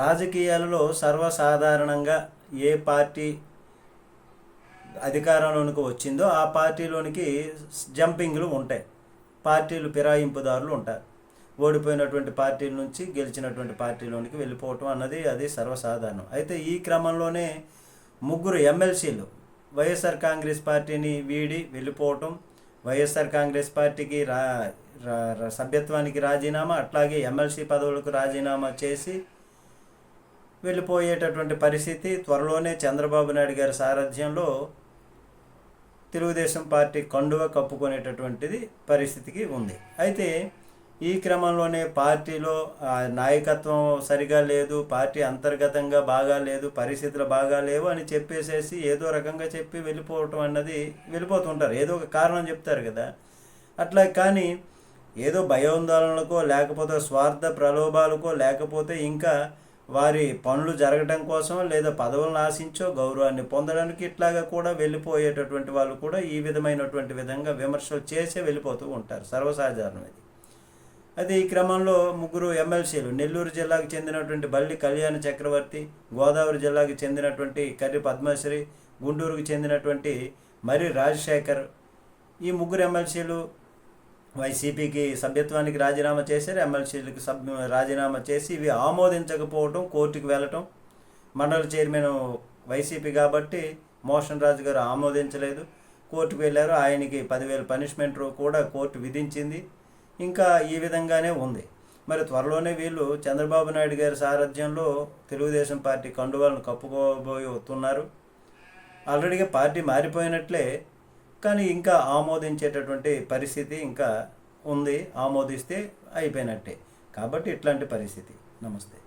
రాజకీయాలలో సర్వసాధారణంగా ఏ పార్టీ అధికారంలోనికి వచ్చిందో ఆ పార్టీలోనికి జంపింగ్లు ఉంటాయి. పార్టీలు ఫిరాయింపుదారులు ఉంటారు. ఓడిపోయినటువంటి పార్టీల నుంచి గెలిచినటువంటి పార్టీలోనికి వెళ్ళిపోవటం అన్నది అది సర్వసాధారణం. అయితే ఈ క్రమంలోనే ముగ్గురు ఎమ్మెల్సీలు వైఎస్ఆర్ కాంగ్రెస్ పార్టీని వీడి వెళ్ళిపోవటం వైఎస్ఆర్ కాంగ్రెస్ పార్టీకి రా సభ్యత్వానికి రాజీనామా అట్లాగే ఎమ్మెల్సీ పదవులకు రాజీనామా చేసి వెళ్ళిపోయేటటువంటి పరిస్థితి త్వరలోనే చంద్రబాబు నాయుడు గారి సారథ్యంలో తెలుగుదేశం పార్టీ కండువ కప్పుకునేటటువంటిది పరిస్థితికి ఉంది. అయితే ఈ క్రమంలోనే పార్టీలో నాయకత్వం సరిగా లేదు పార్టీ అంతర్గతంగా బాగా లేదు పరిస్థితులు బాగా లేవు అని చెప్పేసేసి ఏదో రకంగా చెప్పి వెళ్ళిపోవటం అన్నది వెళ్ళిపోతుంటారు. ఏదో ఒక కారణం చెప్తారు కదా. అట్లా కానీ ఏదో భయోందోళనలకో లేకపోతే స్వార్థ ప్రలోభాలకో లేకపోతే ఇంకా వారి పనులు జరగడం కోసం లేదా పదవులను ఆశించో గౌరవాన్ని పొందడానికి ఇట్లాగా కూడా వెళ్ళిపోయేటటువంటి వాళ్ళు కూడా ఈ విధమైనటువంటి విధంగా విమర్శలు చేసే వెళ్ళిపోతూ ఉంటారు. సర్వసాధారణం ఇది. ఈ క్రమంలో ముగ్గురు ఎమ్మెల్సీలు నెల్లూరు జిల్లాకు చెందినటువంటి బల్లి కళ్యాణ చక్రవర్తి గోదావరి జిల్లాకు చెందినటువంటి కర్రి పద్మశ్రీ గుంటూరుకు చెందినటువంటి మరి రాజశేఖర్ ఈ ముగ్గురు ఎమ్మెల్సీలు వైసీపీకి సభ్యత్వానికి రాజీనామా చేశారు ఎమ్మెల్సీలకు సబ్ రాజీనామా చేసి ఇవి ఆమోదించకపోవటం కోర్టుకు వెళ్ళటం. మండల చైర్మన్ వైసీపీ కాబట్టి మోషన్ రాజు గారు ఆమోదించలేదు. కోర్టుకు వెళ్ళారు ఆయనకి పదివేల పనిష్మెంట్ కూడా కోర్టు విధించింది. ఇంకా ఈ విధంగానే ఉంది. మరి త్వరలోనే వీళ్ళు చంద్రబాబు నాయుడు గారి సారథ్యంలో తెలుగుదేశం పార్టీ కండువాలను కప్పుకోబోయి వస్తున్నారు ఆల్రెడీగా పార్టీ మారిపోయినట్లే కానీ ఇంకా ఆమోదించేటటువంటి పరిస్థితి ఇంకా ఉంది. ఆమోదిస్తే అయిపోయినట్టే. కాబట్టి ఇట్లాంటి పరిస్థితి. నమస్తే.